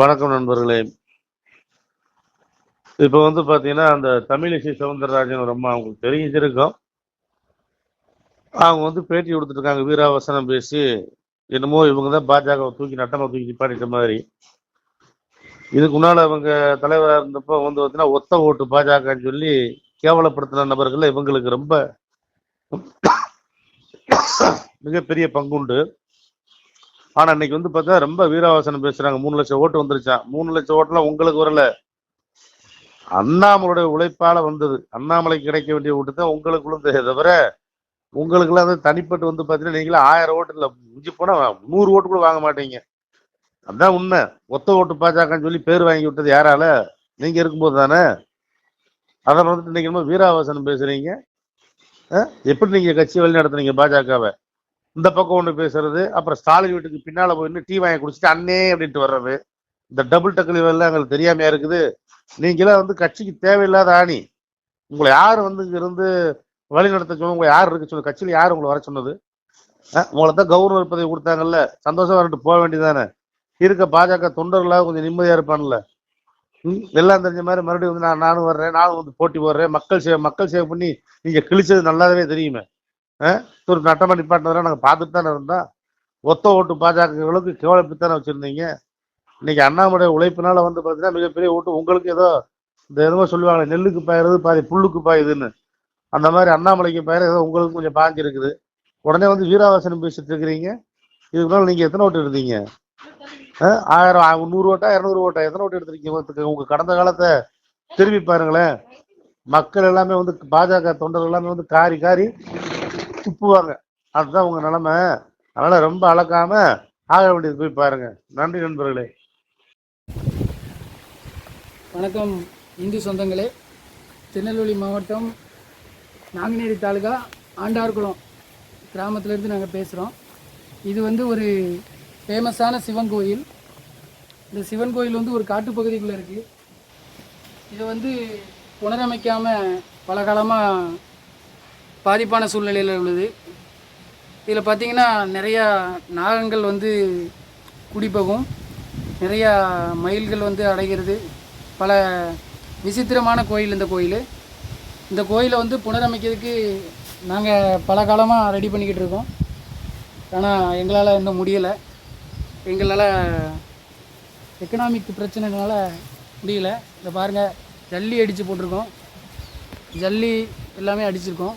வணக்கம் நண்பர்களே. இப்போ வந்து பார்த்தீங்கன்னா அந்த தமிழிசை சவுந்தரராஜன் ஒரு அம்மா அவங்களுக்கு தெரிஞ்சிருக்கும். அவங்க வந்து பேட்டி கொடுத்துருக்காங்க வீராவசனம் பேசி. என்னமோ இவங்க தான் பாஜகவை தூக்கி நட்டமாக தூக்கி நிப்பாட்டிட்ட மாதிரி. இதுக்கு முன்னால் அவங்க தலைவராக இருந்தப்போ வந்து பார்த்தீங்கன்னா ஒத்த ஓட்டு பாஜகன்னு சொல்லி கேவலப்படுத்தின நபர்களில் இவங்களுக்கு ரொம்ப மிகப்பெரிய பங்குண்டு ஆனா இன்னைக்கு வந்து பார்த்தா ரொம்ப வீராவாசனம் பேசுறாங்க. மூணு லட்சம் ஓட்டு வந்துருச்சான் மூணு லட்சம் ஓட்டுலாம் உங்களுக்கு வரல. அண்ணாமலையுடைய உழைப்பால வந்தது. அண்ணாமலைக்கு கிடைக்க வேண்டிய ஓட்டு தான் உங்களுக்கு விழுந்ததே தவிர உங்களுக்குலாம் வந்து தனிப்பட்டு வந்து பார்த்தீங்கன்னா நீங்களே ஆயிரம் ஓட்டு இல்லை மிஞ்சி போனா நூறு ஓட்டு கூட வாங்க மாட்டீங்க. அதான் உண்மை. ஒத்த ஓட்டு பாஜகன்னு சொல்லி பேர் வாங்கி விட்டது யாரால? நீங்க இருக்கும்போது தானே. அதை வந்துட்டு நீங்க வீராவாசனம் பேசுறீங்க. எப்படி நீங்க கட்சி வழி நடத்துனீங்க பாஜகவை? இந்த பக்கம் ஒன்று பேசுறது அப்புறம் ஸ்டாலின் வீட்டுக்கு பின்னால் போய் டீ வாங்கி குடிச்சிட்டு அண்ணே அப்படின்ட்டு வர்றது இந்த டபுள் டக்கல் எல்லாம் எங்களுக்கு தெரியாமையா இருக்குது. நீங்களாம் வந்து கட்சிக்கு தேவையில்லாத ஆணி. உங்களை யார் வந்து இங்க இருந்து வழி நடத்த சொன்ன உங்களை யார் இருக்கு சொன்ன கட்சியில் யார் உங்களை வர சொன்னது? உங்களை தான் கவர்னர் பதவி கொடுத்தாங்கல்ல. சந்தோஷம் வரட்டு போக வேண்டியதானே இருக்க பாஜக தொண்டர்களாக கொஞ்சம் நிம்மதியா இருப்பான்ல. எல்லாம் தெரிஞ்ச மாதிரி மறுபடியும் வந்து நான் நானும் வர்றேன் நானும் வந்து போட்டி போடுறேன். மக்கள் சேவை மக்கள் சேவை பண்ணி நீங்க கிழிச்சது நல்லாவே தெரியுமே. ஒரு நட்டமா நிப்பாட்டினதெல்லாம் நாங்கள் பார்த்துட்டு தானே இருந்தோம். ஒத்த ஓட்டு பாஜகங்களுக்கு கேவலப்பித்தானே வச்சுருந்தீங்க. இன்னைக்கு அண்ணாமலை உழைப்பினால வந்து பார்த்தீங்கன்னா மிகப்பெரிய ஓட்டு உங்களுக்கு ஏதோ இந்த எதுவோ சொல்லுவாங்களே நெல்லுக்கு பாயிருது பாதி புல்லுக்கு பாயுதுன்னு. அந்த மாதிரி அண்ணாமலைக்கு பயிர ஏதோ உங்களுக்கு கொஞ்சம் பாஞ்சிருக்குது உடனே வந்து வீராவாசனம் பேசிட்டு இருக்கிறீங்க. இதுக்கு மேலே நீங்கள் எத்தனை ஓட்டு எடுத்தீங்க? ஆயிரம் நூறு ஓட்டா இரநூறு ஓட்டா? எத்தனை ஓட்டு எடுத்திருக்கீங்க? உங்கள் உங்க கடந்த காலத்தை திரும்பி பாருங்களேன். மக்கள் எல்லாமே வந்து பாஜக தொண்டர்கள் எல்லாமே வந்து காரி காரி துப்புவாங்க அதுதான் உங்க நிலைமை. அதனால ரொம்ப அளக்காம ஆக வேண்டியது போய் பாருங்க. நன்றி நண்பர்களே. வணக்கம். இந்து சொந்தங்களே திருநெல்வேலி மாவட்டம் நாங்குநேரி தாலுகா ஆண்டார்குளம் கிராமத்திலேருந்து நாங்கள் பேசுகிறோம் இது வந்து ஒரு ஃபேமஸான சிவன் கோயில். இந்த சிவன் கோயில் வந்து ஒரு காட்டுப்பகுதிக்குள்ளே இருக்குது இதை வந்து புனரமைக்காமல் பல காலமாக பாதிப்பான சூழ்நிலையில் உள்ளது. இதில் பார்த்திங்கன்னா நிறையா நாகங்கள் வந்து குடிப்பகும் நிறையா மயில்கள் வந்து அடைகிறது. பல விசித்திரமான கோயில் இந்த கோயில். இந்த கோயிலை வந்து புனரமைக்கிறதுக்கு நாங்கள் பல காலமாக ரெடி பண்ணிக்கிட்டு இருக்கோம். ஆனால் எங்களால் இன்னும் முடியலை. எங்களால் எக்கனாமிக் பிரச்சனைனால முடியல. இந்த பாருங்கள் ஜல்லி அடித்து போட்டிருக்கோம். ஜல்லி எல்லாமே அடிச்சிருக்கோம்.